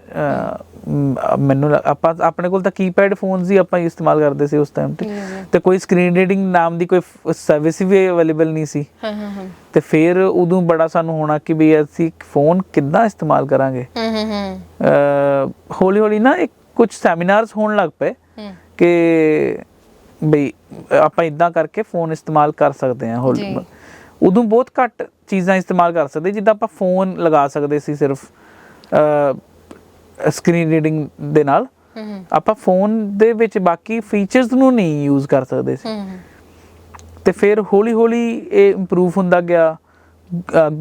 ਮੈਨੂੰ ਆਪਾਂ ਆਪਣੇ ਕੋਲ ਤਾਂ ਕੀਪੈਡ ਫੋਨਸ ਹੀ ਆਪਾਂ ਇਸਤੇਮਾਲ ਕਰਦੇ ਸੀ ਉਸ ਟਾਈਮ ਤੇ। ਤੇ ਕੋਈ ਸਕਰੀਨ ਰੀਡਿੰਗ ਨਾਮ ਦੀ ਕੋਈ ਸਰਵਿਸ ਵੀ ਅਵੇਲੇਬਲ ਨਹੀਂ ਸੀ। ਹਾਂ ਹਾਂ ਤੇ ਫਿਰ ਉਦੋਂ ਬੜਾ ਸਾਨੂੰ ਹੋਣਾ ਕਿ ਵੀ ਅਸੀਂ ਫੋਨ ਕਿੱਦਾਂ ਇਸਤੇਮਾਲ ਕਰਾਂਗੇ। ਹੂੰ ਹੂੰ ਹੌਲੀ ਹੌਲੀ ਨਾ ਇੱਕ ਕੁਝ ਸੈਮੀਨਾਰਸ ਹੋਣ ਲੱਗ ਪਏ ਕਿ ਬਈ ਆਪਾਂ ਇਦਾਂ ਕਰਕੇ ਫੋਨ ਇਸਤੇਮਾਲ ਕਰ ਸਕਦੇ ਹਾਂ ਹੌਲੀ। ਉਦੋਂ ਬਹੁਤ ਘੱਟ ਚੀਜ਼ਾਂ ਇਸਤੇਮਾਲ ਕਰ ਸਕਦੇ ਜਿੱਦਾਂ ਆਪਾਂ ਫੋਨ ਲਗਾ ਸਕਦੇ ਸੀ ਸਿਰਫ ਸਕਰੀਨ ਰੀਡਿੰਗ ਦੇ ਨਾਲ। ਆਪਾਂ ਫੋਨ ਦੇ ਵਿੱਚ ਬਾਕੀ ਫੀਚਰਸ ਨੂੰ ਨਹੀਂ ਯੂਜ਼ ਕਰ ਸਕਦੇ ਸੀ। ਤੇ ਫਿਰ ਹੌਲੀ ਹੌਲੀ ਇਹ ਇੰਪਰੂਵ ਹੁੰਦਾ ਗਿਆ।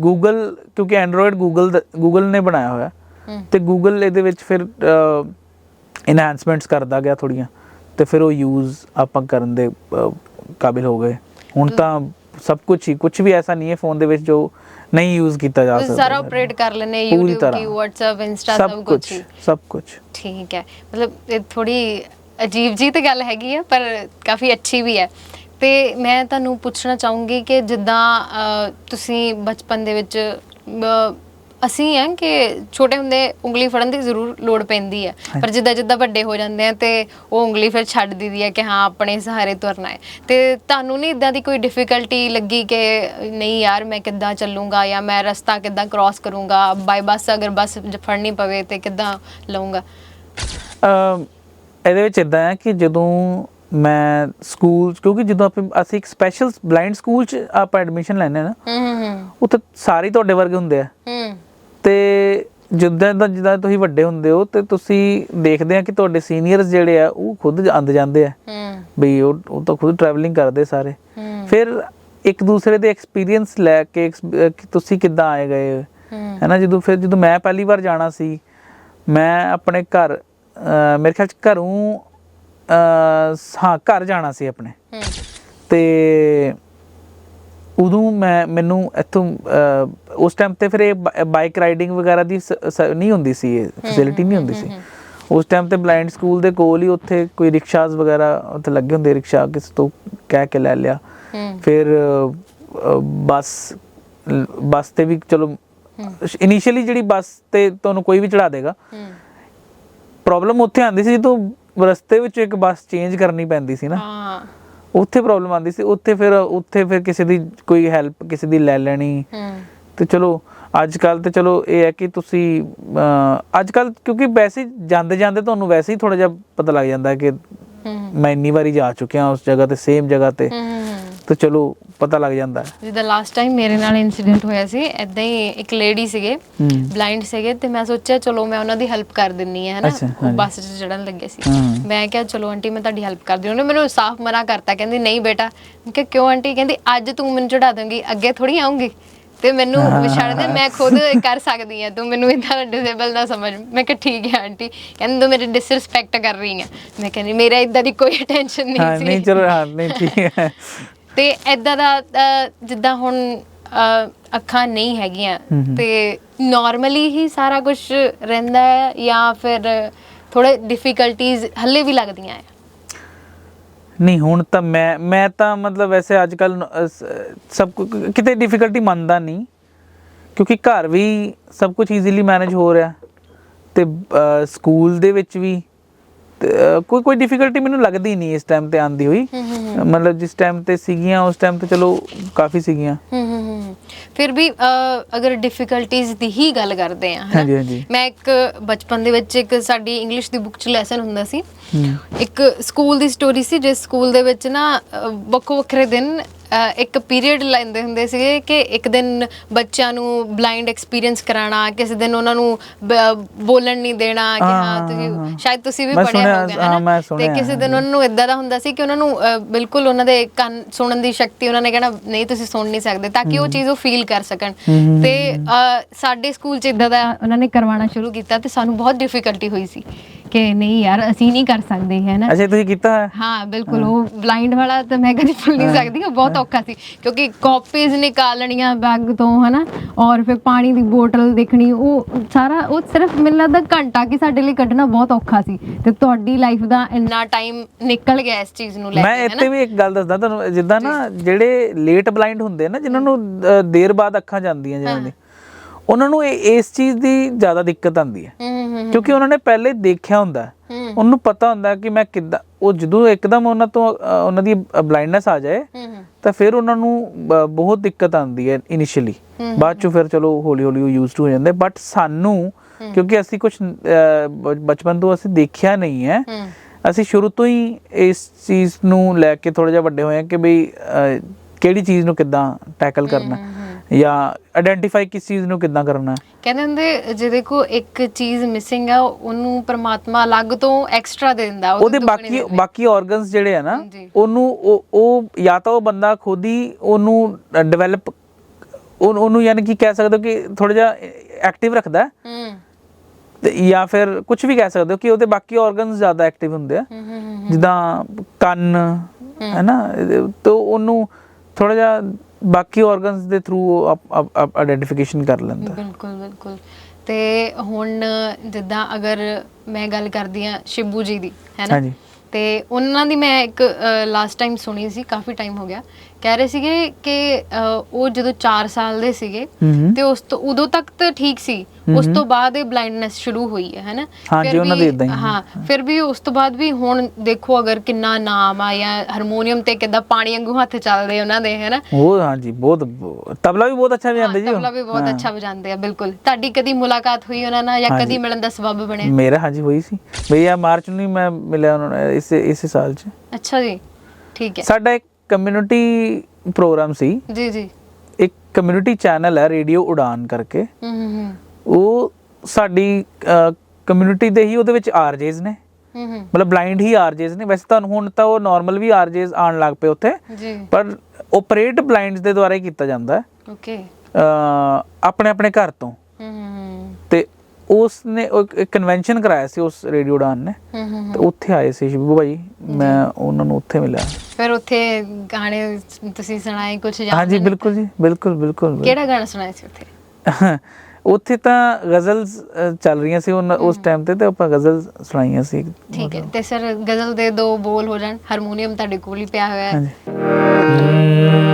ਗੂਗਲ ਕਿਉਂਕਿ ਐਂਡਰੋਇਡ ਗੂਗਲ ਗੂਗਲ ਨੇ ਬਣਾਇਆ ਹੋਇਆ। ਤੇ ਗੂਗਲ ਇਹਦੇ ਵਿੱਚ ਫਿਰ ਇਨਹੈਂਸਮੈਂਟਸ ਕਰਦਾ ਗਿਆ ਥੋੜੀਆਂ ਤੇ ਫਿਰ ਉਹ ਯੂਜ਼ ਆਪਾਂ ਕਰਨ ਦੇ ਕਾਬਿਲ ਹੋ ਗਏ। ਹੁਣ ਤਾਂ ਸਭ ਕੁਝ ਹੀ ਕੁਝ ਵੀ ਐਸਾ ਨਹੀਂ ਹੈ ਫੋਨ ਦੇ ਵਿੱਚ ਜੋ ਨਹੀਂ ਯੂਜ਼ ਕੀਤਾ ਜਾ ਸਕਦਾ। ਸਾਰਾ ਆਪਰੇਟ ਕਰ ਲੈਨੇ YouTube। ਕੀ WhatsApp Insta ਸਭ ਕੁਝ ਸਭ ਕੁਝ ਠੀਕ ਹੈ। ਮਤਲਬ ਇਹ ਥੋੜੀ ਅਜੀਬ ਜੀ ਤੇ ਗੱਲ ਹੈਗੀ ਹੈ ਪਰ ਕਾਫੀ ਅੱਛੀ ਵੀ ਹੈ। ਤੇ ਮੈਂ ਤੁਹਾਨੂੰ ਪੁੱਛਣਾ ਚਾਹੂੰਗੀ ਕਿ ਜਿੱਦਾਂ ਤੁਸੀਂ ਬਚਪਨ ਦੇ ਵਿੱਚ ਅਸੀਂ ਹੈ ਕਿ ਛੋਟੇ ਹੁੰਦੇ ਉਂਗਲੀ ਫੜਨ ਦੀ ਜ਼ਰੂਰ ਲੋੜ ਪੈਂਦੀ ਹੈ। ਪਰ ਜਿੱਦਾਂ ਜਿੱਦਾਂ ਵੱਡੇ ਹੋ ਜਾਂਦੇ ਆ ਤੇ ਉਹ ਉਂਗਲੀ ਫਿਰ ਛੱਡ ਦਿੰਦੀ ਹੈ ਕਿ ਹਾਂ ਆਪਣੇ ਸਹਾਰੇ ਤੁਰਨਾ ਹੈ। ਤੇ ਤੁਹਾਨੂੰ ਨਹੀਂ ਇਦਾਂ ਦੀ ਕੋਈ ਡਿਫਿਕਲਟੀ ਲੱਗੀ ਕਿ ਨਹੀਂ ਯਾਰ ਮੈਂ ਕਿੱਦਾਂ ਚੱਲੂੰਗਾ ਜਾਂ ਮੈਂ ਰਸਤਾ ਕਿੱਦਾਂ ਕ੍ਰਾਸ ਕਰੂੰਗਾ ਬਾਈ ਬੱਸ ਅਗਰ ਬੱਸ ਫੜਨੀ ਪਵੇ ਤੇ ਕਿੱਦਾਂ ਅਮ ਇਹਦੇ ਵਿੱਚ ਇਦਾਂ ਹੈ ਕਿ ਜਦੋਂ ਮੈਂ ਸਕੂਲ ਕਿਉਂਕਿ ਜਦੋਂ ਆਪਾਂ ਅਸੀਂ ਇੱਕ ਸਪੈਸ਼ਲ ਬਲਾਈਂਡ ਸਕੂਲ ਚ ਆਪਾਂ ਐਡਮਿਸ਼ਨ ਲੈਣੇ ਨਾ ਹੂੰ ਹੂੰ ਉੱਥੇ ਸਾਰੇ ਤੁਹਾਡੇ ਵਰਗੇ ਹੁੰਦੇ ਆ। ਹੂੰ। ਤੇ ਜਿੱਦਾਂ ਦਾ ਜਿੱਦਾਂ ਤੁਸੀਂ ਵੱਡੇ ਹੁੰਦੇ ਹੋ ਤੇ ਤੁਸੀਂ ਦੇਖਦੇ ਆ ਕਿ ਤੁਹਾਡੇ ਸੀਨੀਅਰਸ ਜਿਹੜੇ ਆ ਉਹ ਖੁਦ ਆਂਦ ਜਾਂਦੇ ਆ। ਹੂੰ। ਬਈ ਉਹ ਉਹ ਤਾਂ ਖੁਦ ਟਰੈਵਲਿੰਗ ਕਰਦੇ ਸਾਰੇ। ਫਿਰ ਇੱਕ ਦੂਸਰੇ ਦੇ ਐਕਸਪੀਰੀਅੰਸ ਲੈ ਕੇ ਤੁਸੀਂ ਕਿੱਦਾਂ ਆਏ ਗਏ ਹੂੰ? ਹੈ। ਨਾ ਜਦੋਂ ਫਿਰ ਜਦੋਂ ਮੈਂ ਪਹਿਲੀ ਵਾਰ ਜਾਣਾ ਸੀ ਮੈਂ ਆਪਣੇ ਘਰ ਮੇਰੇ ਖਿਆਲ ਚ ਘਰੋਂ ਹਾਂ ਘਰ ਜਾਣਾ ਸੀ ਆਪਣੇ। ਤੇ ਉਦੋਂ ਮੈਂ ਮੈਨੂੰ ਇੱਥੋਂ ਉਸ ਟਾਈਮ ਤੇ ਫਿਰ ਇਹ ਬਾਈਕ ਰਾਈਡਿੰਗ ਵਗੈਰਾ ਦੀ ਨਹੀਂ ਹੁੰਦੀ ਸੀ ਇਹ ਫੈਸਿਲਿਟੀ ਨਹੀਂ ਹੁੰਦੀ ਸੀ। ਉਸ ਟਾਈਮ ਤੇ ਬਲਾਈਂਡ ਸਕੂਲ ਦੇ ਕੋਲ ਹੀ ਉੱਥੇ ਕੋਈ ਰਿਕਸ਼ਾਸ ਵਗੈਰਾ ਉੱਥੇ ਲੱਗੇ ਹੁੰਦੇ ਰਿਕਸ਼ਾ ਕਿਸ ਤੋਂ ਕਹਿ ਕੇ ਲੈ ਲਿਆ। ਫਿਰ ਬੱਸ ਬੱਸ ਤੇ ਵੀ ਚਲੋ ਇਨੀਸ਼ੀਅਲੀ ਜਿਹੜੀ ਬੱਸ ਤੇ ਤੁਹਾਨੂੰ ਕੋਈ ਵੀ ਚੜਾ ਦੇਗਾ। ਪ੍ਰੋਬਲਮ ਉੱਥੇ ਆਉਂਦੀ ਸੀ ਜਦੋਂ ਰਸਤੇ ਵਿੱਚ ਇੱਕ ਬੱਸ ਚੇਂਜ ਕਰਨੀ ਪੈਂਦੀ ਸੀ ਨਾ। ਹਾਂ। ਉੱਥੇ ਪ੍ਰੋਬਲਮ ਆਉਂਦੀ ਸੀ ਉੱਥੇ ਫਿਰ ਉੱਥੇ ਫਿਰ ਕਿਸੇ ਦੀ ਕੋਈ ਹੈਲਪ ਕਿਸੇ ਦੀ ਲੈ ਲੈਣੀ। ਹੂੰ। ਤੇ ਚਲੋ ਅੱਜ ਕੱਲ ਤੇ ਚਲੋ ਇਹ ਹੈ ਕਿ ਤੁਸੀਂ ਅੱਜ ਕੱਲ ਕਿਉਂਕਿ ਵੈਸੇ ਜਾਂਦੇ ਜਾਂਦੇ ਤੁਹਾਨੂੰ ਵੈਸੇ ਹੀ ਥੋੜਾ ਜਿਹਾ ਪਤਾ ਲੱਗ ਜਾਂਦਾ ਕਿ ਮੈਂ ਇੰਨੀ ਵਾਰੀ ਜਾ ਚੁੱਕਿਆ ਉਸ ਜਗ੍ਹਾ ਤੇ ਸੇਮ ਜਗ੍ਹਾ ਤੇ। ਹੂੰ। ਤੇ ਚਲੋ ਪਤਾ ਲੱਗ ਜਾਂਦਾ ਹੈ। ਜਿੱਦਾਂ ਲਾਸਟ ਟਾਈਮ ਮੇਰੇ ਨਾਲ ਇਨਸੀਡੈਂਟ ਹੋਇਆ ਸੀ ਐਦਾਂ ਹੀ ਇੱਕ ਲੇਡੀ ਸੀਗੇ ਬਲਾਈਂਡ ਸੀਗੇ ਤੇ ਮੈਂ ਸੋਚਿਆ ਚਲੋ ਮੈਂ ਉਹਨਾਂ ਦੀ ਹੈਲਪ ਕਰ ਦਿੰਨੀ ਹੈ ਹਨਾ। ਬੱਸ 'ਚ ਚੜਨ ਲੱਗੇ ਸੀ। ਮੈਂ ਕਿਹਾ ਚਲੋ ਆਂਟੀ ਮੈਂ ਤੁਹਾਡੀ ਹੈਲਪ ਕਰਦੀ ਉਹਨੇ ਮੈਨੂੰ ਸਾਫ਼ ਮਨਾ ਕਰਤਾ ਕਹਿੰਦੀ ਨਹੀਂ ਬੇਟਾ। ਮੈਂ ਕਿਹਾ ਕਿਉਂ ਆਂਟੀ? ਕਹਿੰਦੀ ਅੱਜ ਤੂੰ ਮੈਨੂੰ ਚੜਾ ਦੇਂਗੀ ਅੱਗੇ ਥੋੜੀ ਆਉਂਗੀ ਤੇ ਮੈਨੂੰ ਵਿਛੜ ਦੇ ਮੈਂ ਖੁਦ ਕਰ ਸਕਦੀ ਹਾਂ। ਤੂੰ ਮੈਨੂੰ ਇਦਾਂ ਡਿਸੇਬਲ ਨਾ ਸਮਝ। ਮੈਂ ਕਿਹਾ ਠੀਕ ਹੈ ਆਂਟੀ। ਕਹਿੰਦੀ ਤੂੰ ਮੇਰੀ ਡਿਸਰਿਸਪੈਕਟ ਕਰ ਰਹੀ ਹੈ। ਮੈਂ ਕਹਿੰਦੀ ਮੇਰਾ ਇਦਾਂ ਦੀ ਕੋਈ ਟੈਨਸ਼ਨ ਨਹੀਂ ਸੀ। ਨਹੀਂ ਚਲੋ ਹਾਂ ਨਹੀਂ ਠੀਕ ਹੈ। ਤੇ ਐਦਾਂ ਦਾ ਜਿੱਦਾਂ ਹੁਣ ਅੱਖਾਂ ਨਹੀਂ ਹੈਗੀਆਂ। ਤੇ ਨਾਰਮਲੀ ਹੀ ਸਾਰਾ ਕੁਝ ਰਹਿੰਦਾ ਹੈ ਜਾਂ ਫਿਰ ਥੋੜੇ ਡਿਫਿਕਲਟੀਆਂ ਹੱਲੇ ਵੀ ਲੱਗਦੀਆਂ ਹੈ ਨਹੀਂ ਹੁਣ ਤਾਂ ਮੈਂ ਮੈਂ ਤਾਂ ਮਤਲਬ ਵੈਸੇ ਅੱਜ ਕੱਲ ਸਭ ਕੁ- ਕਿਤੇ ਡਿਫਿਕਲਟੀ ਮੰਨਦਾ ਨਹੀਂ ਕਿਉਂਕਿ ਘਰ ਵੀ ਸਭ ਕੁਝ ਈਜ਼ੀਲੀ ਮੈਨੇਜ ਹੋ ਰਿਹਾ ਤੇ ਸਕੂਲ ਦੇ ਵਿੱਚ ਵੀ ਕੋਈ ਕੋਈ ਡਿਫਿਕਲਟੀ ਮੈਨੂੰ ਲੱਗਦੀ ਨਹੀਂ ਇਸ ਟਾਈਮ ਤੇ ਆਂਦੀ ਹੋਈ। ਮਤਲਬ ਜਿਸ ਟਾਈਮ ਤੇ ਸੀਗੀਆਂ ਉਸ ਟਾਈਮ ਤੇ ਚਲੋ ਕਾਫੀ ਸੀਗੀਆਂ। ਫਿਰ ਵੀ ਅਗਰ ਡਿਫਿਕਲਟੀਜ਼ ਦੀ ਹੀ ਗੱਲ ਕਰਦੇ ਆ ਹਾਂਜੀ, ਹਾਂਜੀ। ਮੈਂ ਇੱਕ ਬਚਪਨ ਦੇ ਵਿੱਚ ਇੱਕ ਸਾਡੀ ਇੰਗਲਿਸ਼ ਦੀ ਬੁੱਕ 'ਚ ਲੈਸਨ ਹੁੰਦਾ ਸੀ। ਇੱਕ ਸਕੂਲ ਦੀ ਸਟੋਰੀ ਸੀ ਜਿਸ ਸਕੂਲ ਦੇ ਵਿੱਚ ਨਾ ਵੱਖੋ ਵੱਖਰੇ ਦਿਨ ਇੱਕ ਪੀਰੀਅਡ ਲੈਂਦੇ ਹੁੰਦੇ ਸੀਗੇ ਕਿ ਇੱਕ ਦਿਨ ਬੱਚਿਆਂ ਨੂੰ ਬਲਾਈਂਡ ਐਕਸਪੀਰੀਅੰਸ ਕਰਾਉਣਾ ਕਿਸੇ ਦਿਨ ਉਹਨਾਂ ਨੂੰ ਬ- ਬੋਲਣ ਨਹੀਂ ਦੇਣਾ ਕਿ ਹਾਂ ਤੁਸੀਂ। ਸ਼ਾਇਦ ਤੁਸੀਂ ਵੀ ਮੈਂ ਪੜਿਆ ਸੁਣਿਆ, ਹੋਗਾ ਹਾਂ, ਮੈਂ ਤੇ ਸੁਣਿਆ, ਕਿਸੇ ਦਿਨ ਉਹਨਾਂ ਨੂੰ ਇਦਾਂ ਦਾ ਹੁੰਦਾ ਸੀ ਕਿ ਉਹਨਾਂ ਨੂੰ ਅ, ਬਿਲਕੁਲ ਉਹਨਾਂ ਦੇ ਕੰਨ ਸੁਣਨ ਦੀ ਸ਼ਕਤੀ ਉਹਨਾਂ ਨੇ ਕਹਿਣਾ ਨਹੀਂ ਤੁਸੀਂ ਸੁਣ ਨਹੀਂ ਸਕਦੇ ਤਾਂ ਕਿ ਉਹ ਚੀਜ਼ ਉਹ ਫੀਲ ਕਰ ਸਕਣ। ਤੇ ਅ, ਸਾਡੇ ਸਕੂਲ 'ਚ ਇਦਾਂ ਦਾ ਉਹਨਾਂ ਨੇ ਕਰਵਾਉਣਾ ਸ਼ੁਰੂ ਕੀਤਾ ਤੇ ਸਾਨੂੰ ਬਹੁਤ ਡਿਫਿਕਲਟੀ ਹੋਈ ਸੀ। ਕਿ ਨਹੀਂ ਯਾਰ ਅਸੀਂ ਨਹੀਂ ਕਰ ਸਕਦੇ ਹੈ ਨਾ? ਅੱਛਾ ਤੁਸੀਂ ਕੀਤਾ ਹੈ ਹਾਂ ਬਿਲਕੁਲ ਉਹ ਬਲਾਈਂਡ ਵਾਲਾ ਤਾਂ ਮੈਂ ਕਦੀ ਭੁੱਲ ਨਹੀਂ ਸਕਦੀ ਉਹ ਬਹੁਤ ਔਖਾ ਸੀ ਕਿਉਂਕਿ ਕਾਪੀਜ਼ ਨਿਕਾਲਣੀਆਂ ਬੈਗ ਤੋਂ ਹਨਾ ਔਰ ਫਿਰ ਪਾਣੀ ਦੀ ਬੋਤਲ ਦੇਖਣੀ ਉਹ ਸਾਰਾ ਉਹ ਸਿਰਫ ਮੈਨੂੰ ਲੱਗਦਾ ਘੰਟਾ ਕਿ ਸਾਡੇ ਲਈ ਕੱਢਣਾ ਬਹੁਤ ਔਖਾ ਸੀ ਤੇ ਤੁਹਾਡੀ ਲਾਈਫ ਦਾ ਇੰਨਾ ਟਾਈਮ ਨਿਕਲ ਗਿਆ ਇਸ ਚੀਜ਼ ਨੂੰ ਲੈ ਮੈਂ ਕੇ ਇੱਥੇ ਹਨਾ ਵੀ ਇੱਕ ਗੱਲ ਦੱਸਦਾ ਤੁਹਾਨੂੰ ਜਿੱਦਾਂ ਨਾ ਜਿਹੜੇ ਲੇਟ ਬਲਾਈਂਡ ਹੁੰਦੇ ਨਾ ਜਿਨ੍ਹਾਂ ਨੂੰ ਦੇਰ ਬਾਅਦ ਅੱਖਾਂ ਜਾਂਦੀਆਂ ਜਿਹਨਾਂ ਦੀ। ਉਹਨਾਂ ਨੂੰ ਇਸ ਚੀਜ਼ ਦੀ ਜ਼ਿਆਦਾ ਦਿੱਕਤ ਆਉਂਦੀ ਹੈ। ਕਿਉਂਕਿ ਉਹਨਾਂ ਨੇ ਪਹਿਲੇ ਦੇਖਿਆ ਹੁੰਦਾ ਉਹਨੂੰ ਪਤਾ ਹੁੰਦਾ ਕਿ ਮੈਂ ਕਿੱਦਾਂ ਉਹ ਜਦੋਂ ਇੱਕਦਮ ਉਹਨਾਂ ਤੋਂ ਉਹਨਾਂ ਦੀ ਬਲਾਈਂਡਨੈਸ ਆ ਜਾਏ ਤਾਂ ਫਿਰ ਉਹਨਾਂ ਨੂੰ ਬਹੁਤ ਦਿੱਕਤ ਆਉਂਦੀ ਹੈ ਇਨੀਸ਼ੀਅਲੀ ਬਾਅਦ ਚ ਫਿਰ ਚਲੋ ਹੌਲੀ ਹੌਲੀ ਉਹ ਯੂਜ਼ ਟੂ ਹੋ ਜਾਂਦੇ। ਬਟ ਸਾਨੂੰ ਕਿਉਂਕਿ ਅਸੀਂ ਕੁਝ ਬਚਪਨ ਤੋਂ ਅਸੀਂ ਦੇਖਿਆ ਨਹੀਂ ਹੈ। ਅਸੀਂ ਸ਼ੁਰੂ ਤੋਂ ਹੀ ਇਸ ਚੀਜ਼ ਨੂੰ ਲੈ ਕੇ ਥੋੜਾ ਜਿਹਾ ਵੱਡੇ ਹੋਏ ਹਾਂ ਕਿ ਬਈ ਕਿਹੜੀ ਚੀਜ਼ ਨੂੰ ਕਿੱਦਾਂ ਟੈਕਲ ਕਰਨਾ। ਜਾਂ ਆਇਡੈਂਟੀਫਾਈ ਕਿਸ ਚੀਜ਼ ਨੂੰ ਕਿੱਦਾਂ ਕਰਨਾ ਹੈ। ਕਹਿੰਦੇ ਹੁੰਦੇ ਜਿਹਦੇ ਕੋ ਇੱਕ ਚੀਜ਼ ਮਿਸਿੰਗ ਆ ਉਹਨੂੰ ਪ੍ਰਮਾਤਮਾ ਅਲੱਗ ਤੋਂ ਐਕਸਟਰਾ ਦੇ ਦਿੰਦਾ ਉਹਦੇ ਬਾਕੀ। ਬਾਕੀ ਆਰਗਨਸ ਜਿਹੜੇ ਆ ਨਾ ਜੀ। ਉਹਨੂੰ ਉਹ ਉਹ ਜਾਂ ਤਾਂ ਉਹ ਬੰਦਾ ਖੁਦ ਹੀ ਉਹਨੂੰ ਡਿਵੈਲਪ ਉਹਨੂੰ ਯਾਨੀ ਕਿ ਕਹਿ ਸਕਦੇ ਹੋ ਕਿ ਥੋੜਾ ਜਿਹਾ ਐਕਟਿਵ ਰੱਖਦਾ ਹੈ ਹੂੰ ਤੇ ਜਾਂ ਫਿਰ ਕੁਝ ਵੀ ਕਹਿ ਸਕਦੇ ਹੋ ਕਿ ਉਹਦੇ ਬਾਕੀ ਆਰਗਨਸ ਜ਼ਿਆਦਾ ਐਕਟਿਵ ਹੁੰਦੇ ਆ ਹੂੰ ਹੂੰ ਹੂੰ ਜਿੱਦਾਂ ਕੰਨ ਹੈ ਨਾ ਤੇ ਉਹਨੂੰ ਥੋੜਾ ਜਿਹਾ ਬਾਕੀ ਆਰਗਨਸ ਦੇ ਥਰੂ ਆਇਡੈਂਟੀਫਿਕੇਸ਼ਨ ਕਰ ਲੈਂਦਾ। ਬਿਲਕੁਲ ਬਿਲਕੁਲ। ਤੇ ਹੁਣ ਜਿੱਦਾਂ ਅਗਰ ਮੈਂ ਗੱਲ ਕਰਦੀ ਆ ਸ਼ਿਬੂ ਜੀ ਦੀ ਹੈ ਨਾ? ਤੇ ਉਹਨਾਂ ਦੀ ਮੈਂ ਇੱਕ ਲਾਸਟ ਟਾਈਮ ਸੁਣੀ ਸੀ ਕਾਫੀ ਟਾਈਮ ਹੋ ਗਿਆ। ਕਹਿ ਰਹੇ ਸੀਗੇ ਕਿ ਅ, ਉਹ ਜਦੋਂ 4 ਸਾਲ ਦੇ ਸੀਗੇ ਹੂੰ। ਹੂੰ ਤੇ ਉਸ ਤੋਂ ਉਦੋਂ ਤੱਕ ਤਾਂ ਠੀਕ ਸੀ। ਉਸ ਤੋਂ ਬਾਅਦ ਇਹ ਬਲਾਈਂਡਨੈਸ ਸ਼ੁਰੂ ਹੋਈ ਹੈ ਹੈਨਾ? ਫਿਰ ਉਹਨਾਂ ਵੀ- ਦੀ ਏਦਾਂ ਹੀ ਹੈ। ਹਾਂ ਫਿਰ ਵੀ ਉਸ ਤੋਂ ਬਾਅਦ ਵੀ ਹੁਣ ਦੇਖੋ ਅਗਰ ਕਿੰਨਾ ਨਾਮ ਆ ਜਾਂ ਹਾਰਮੋਨੀਅਮ ਤੇ ਕਿੱਦਾਂ ਪਾਣੀ ਵਾਂਗੂ ਹੱਥ ਚੱਲਦੇ ਉਹਨਾਂ ਦੇ ਹੈਨਾ? ਉਹ ਹਾਂਜੀ ਬਹੁਤ ਤਬਲਾ ਵੀ ਬਹੁਤ ਅੱਛਾ ਵਜਾਉਂਦੇ ਜੀ ਉਹ। ਤਬਲਾ ਵੀ ਬਹੁਤ ਅੱਛਾ ਵਜਾਉਂਦੇ ਆ ਬਿਲਕੁਲ। ਤੁਹਾਡੀ ਕਦੀ ਮੁਲਾਕਾਤ ਹੋਈ ਉਹਨਾਂ ਨਾਲ ਜਾਂ। ਕਦੀ ਮਿਲਣ ਦਾ ਸਬਬ ਬਣਿਆ? ਮੇਰਾ ਹਾਂਜੀ ਹੋਈ ਸੀ। ਭਈਆ ਮਾਰਚ ਨੂੰ ਹੀ ਮੈਂ ਮਿਲਿਆ ਉਹਨਾਂ ਨੂੰ ਇਸ ਇਸੇ ਸਾਲ ਚ। ਅੱਛਾ ਜੀ ਠੀਕ ਹੈ। ਸਾਡਾ ਇੱਕ ਕਮਿਊਨਿਟੀ ਪ੍ਰੋਗਰਾਮ ਸੀ। ਜੀ ਜੀ। ਇੱਕ ਕਮਿਊਨਿਟੀ ਚੈਨਲ ਹੈ ਰੇਡੀਓ ਉਡਾਨ ਕਰਕੇ। ਹੂੰ ਹੂੰ ਉਹ ਸਾਡੀ ਕਮਿਊਨਿਟੀ ਦੇ ਹੀ ਉਹਦੇ ਵਿੱਚ ਆਰਜੇਸ ਨੇ। ਹੂੰ ਹੂੰ। ਮਤਲਬ ਬਲਾਈਂਡ ਹੀ ਆਰਜੇਸ ਨੇ। ਵੈਸੇ ਤਾਂ ਹੁਣ ਤਾਂ ਉਹ ਨਾਰਮਲ ਵੀ ਆਰਜੇਸ ਆਉਣ ਲੱਗ ਪਏ ਉੱਥੇ। ਜੀ। ਪਰ ਆਪਰੇਟ ਬਲਾਈਂਡਸ ਦੇ ਦੁਆਰਾ ਹੀ ਕੀਤਾ ਜਾਂਦਾ ਹੈ। ਓਕੇ ਆਪਣੇ ਆਪਣੇ ਘਰ ਤੋਂ। ਹੂੰ ਹੂੰ। ਤੇ ਉਸ ਨੇ ਉਹ ਇੱਕ ਕਨਵੈਨਸ਼ਨ ਕਰਾਇਆ ਸੀ ਉਸ ਰੇਡੀਓ ਉਡਾਨ ਨੇ। ਹੂੰ ਹੂੰ ਤੇ ਉੱਥੇ ਆਏ ਸੀ ਸ਼ਿਬੂ ਭਾਈ। ਮੈਂ ਉਹਨਾਂ ਨੂੰ ਉੱਥੇ ਮਿਲਿਆ। ਫਿਰ ਉੱਥੇ ਗਾਣੇ ਤੁਸੀਂ ਸੁਣਾਏ ਕੁਝ ਜਾਂ ਹਾਂਜੀ ਬਿਲਕੁਲ ਜੀ। ਬਿਲਕੁਲ ਬਿਲਕੁਲ ਕਿਹੜਾ ਗਾਣਾ ਸੁਣਾਇਆ ਸੀ ਉੱਥੇ? ਉੱਥੇ ਤਾਂ ਗਜ਼ਲਸ ਚੱਲ ਰਹੀਆਂ ਸੀ ਉਸ ਟਾਈਮ ਤੇ ਤੇ ਆਪਾਂ ਗਜ਼ਲ ਸੁਣਾਈਆਂ ਸੀ। ਠੀਕ ਹੈ। ਤੇ ਸਰ ਗਜ਼ਲ ਦੇ ਦੋ ਬੋਲ ਹੋ ਜਾਣ। ਹਾਰਮੋਨੀਅਮ ਤੁਹਾਡੇ ਕੋਲ ਹੀ ਪਿਆ ਹੋਇਆ ਹੈ।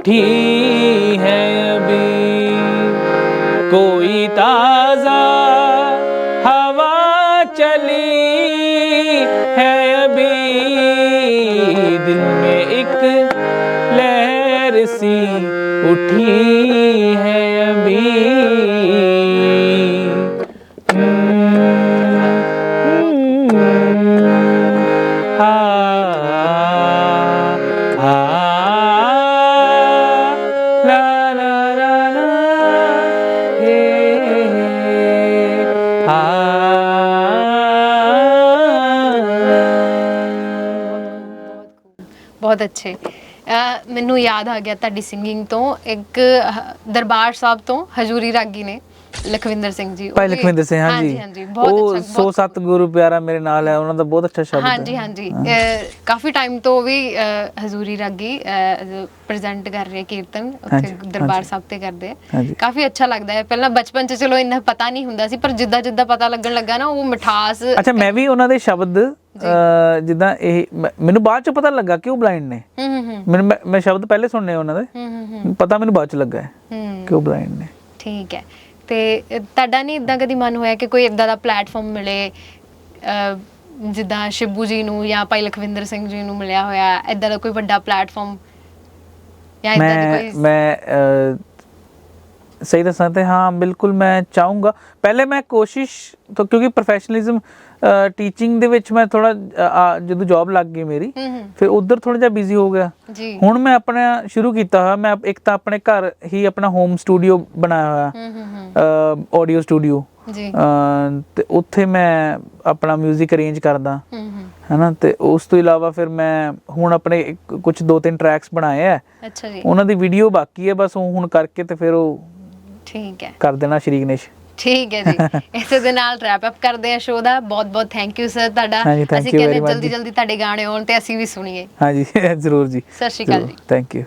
কঠিন ਗਿਆ ਤੁਹਾਡੀ ਸਿੰਗਿੰਗ ਤੋਂ ਇੱਕ ਹ- ਦਰਬਾਰ ਸਾਹਿਬ ਤੋਂ ਹਜੂਰੀ ਰਾਗੀ ਨੇ ਲਖਵਿੰਦਰ ਸਿੰਘ ਜੀ ਉਹ ਭਾਈ ਵੀ- ਲਖਵਿੰਦਰ ਸਿੰਘ ਹਾਂਜੀ। ਹਾਂਜੀ ਬਹੁਤ ਉਹ ਅੱਛਾ ਸੋ ਸਤ ਗੁਰੂ ਪਿਆਰਾ ਮੇਰੇ ਨਾਲ ਹੈ ਉਹਨਾਂ ਦਾ ਬਹੁਤ ਅੱਛਾ ਸ਼ਬਦ ਹੈ। ਹਾਂਜੀ ਹਾਂਜੀ। ਅਹ, ਕਾਫੀ ਟਾਈਮ ਤੋਂ ਵੀ ਅਹ, ਹਜ਼ੂਰੀ ਰਾਗੀ ਪ੍ਰੈਜ਼ੈਂਟ ਕਰ ਰਹੇ ਕੀਰਤਨ ਉੱਥੇ ਹਾਂਜੀ, ਦਰਬਾਰ ਹਾਂਜੀ। ਸਾਹਿਬ ਤੇ ਕਰਦੇ ਆ। ਹਾਂਜੀ। ਕਾਫੀ ਅੱਛਾ ਲੱਗਦਾ ਹੈ। ਪਹਿਲਾਂ ਬਚਪਨ ਚ ਚਲੋ ਇੰਨਾ ਪਤਾ ਨਹੀਂ ਹੁੰਦਾ ਸੀ ਪਰ ਜਿੱਦਾਂ ਜਿੱਦਾਂ ਪਤਾ ਲੱਗਣ ਲੱਗਾ ਨਾ ਉਹ ਮਿਠਾਸ ਅੱਛਾ ਮੈਂ ਵੀ ਉਹਨਾਂ ਦੇ ਸ਼ਬਦ ਜਿੱਦਾਂ ਇਹ ਮੈਨੂੰ ਬਾਅਦ ਚ ਪਤਾ ਲੱਗਾ ਕਿ ਉਹ ਬਲਾਈਂਡ ਨੇ। ਹੂੰ ਹੂੰ ਹੂੰ। ਮੈਨੂੰ ਮੈਂ- ਸ਼ਬਦ ਪਹਿਲੇ ਸੁਣਨੇ ਉਹਨਾਂ ਦੇ। ਪਤਾ ਮੈਨੂੰ ਬਾਅਦ ਚ ਲੱਗਾ ਕਿ ਉਹ ਬਲਾਈਂਡ ਨੇ। ਠੀਕ ਹੈ। ਤੇ ਤੁਹਾਡਾ ਨਹੀਂ ਇਦਾਂ ਕਦੀ ਮਨ ਹੋਇਆ ਕਿ ਕੋਈ ਇਦਾਂ ਦਾ ਪਲੇਟਫਾਰਮ ਮਿਲੇ? ਜਿੱਦਾਂ ਸ਼ਿਬੂ ਜੀ ਨੂੰ ਜਾਂ ਭਾਈ ਲਖਵਿੰਦਰ ਸਿੰਘ ਜੀ ਨੂੰ ਮਿਲਿਆ ਹੋਇਆ ਇਦਾਂ ਦਾ ਕੋਈ ਵੱਡਾ ਪਲੇਟਫਾਰਮ ਜਾਂ ਇਦਾਂ ਦੀ ਮੈਂ ਕੋਈ ਮੈਂ ਸਹੀ ਦੱਸਾਂ ਤੇ ਹਾਂ ਬਿਲਕੁਲ ਮੈਂ ਚਾਹੂੰਗਾ। ਪਹਿਲੇ ਮੈਂ ਕੋਸ਼ਿਸ਼ ਤਾਂ ਕਿਉਂਕਿ ਪ੍ਰੋਫੈਸ਼ਨਲਿਜ਼ਮ ਟੀਚਿੰਗ ਦੇ ਵਿੱਚ ਮੈਂ ਥੋੜਾ ਜਦੋਂ ਜੌਬ ਲੱਗ ਗਈ ਮੇਰੀ ਫਿਰ ਉਧਰ ਥੋੜਾ ਜਿਹਾ ਬਿਜ਼ੀ ਹੋ ਗਿਆ। ਹੁਣ ਮੈਂ ਆਪਣਾ ਸ਼ੁਰੂ ਕੀਤਾ ਹੋਇਆ ਮੈਂ ਇੱਕ ਤਾਂ ਆਪਣੇ ਘਰ ਹੀ ਆਪਣਾ ਹੋਮ ਸਟੂਡੀਓ ਬਣਾਇਆ ਹੋਇਆ। ਆਡੀਓ ਸਟੂਡੀਓ ਜੀ। ਤੇ ਉੱਥੇ ਮੈਂ ਆਪਣਾ 뮤직 ਅਰੇਂਜ ਕਰਦਾ ਹੈਨਾ ਤੇ ਉਸ ਤੋਂ ਇਲਾਵਾ ਫਿਰ ਮੈਂ ਹੁਣ ਆਪਣੇ ਕੁਝ ਦੋ ਤਿੰਨ ਟਰੈਕਸ ਬਣਾਏ ਆ। ਅੱਛਾ ਜੀ। ਉਹਨਾਂ ਦੀ ਵੀਡੀਓ ਬਾਕੀ ਹੈ ਬਸ ਉਹ ਹੁਣ ਕਰਕੇ ਤੇ ਫਿਰ ਉਹ ਠੀਕ ਹੈ। ਕਰ ਦੇਣਾ ਸ਼ਰੀਕਨੇਸ਼ ਠੀਕ ਹੈ ਜੀ। ਇਸੇ ਦੇ ਨਾਲ ਰੈਪ ਅਪ ਕਰਦੇ ਆ ਸ਼ੋਅ ਦਾ। ਬਹੁਤ ਬਹੁਤ ਥੈਂਕ ਯੂ ਸਰ ਤੁਹਾਡਾ। ਅਸੀਂ ਕਹਿੰਦੇ ਜਲਦੀ। ਜਲਦੀ ਤੁਹਾਡੇ ਗਾਣੇ ਆਉਣ ਤੇ ਅਸੀਂ ਵੀ ਸੁਣੀਏ। ਹਾਂਜੀ ਜ਼ਰੂਰ ਜੀ। ਸਤਿ ਸ਼੍ਰੀ ਅਕਾਲ ਜੀ। Thank you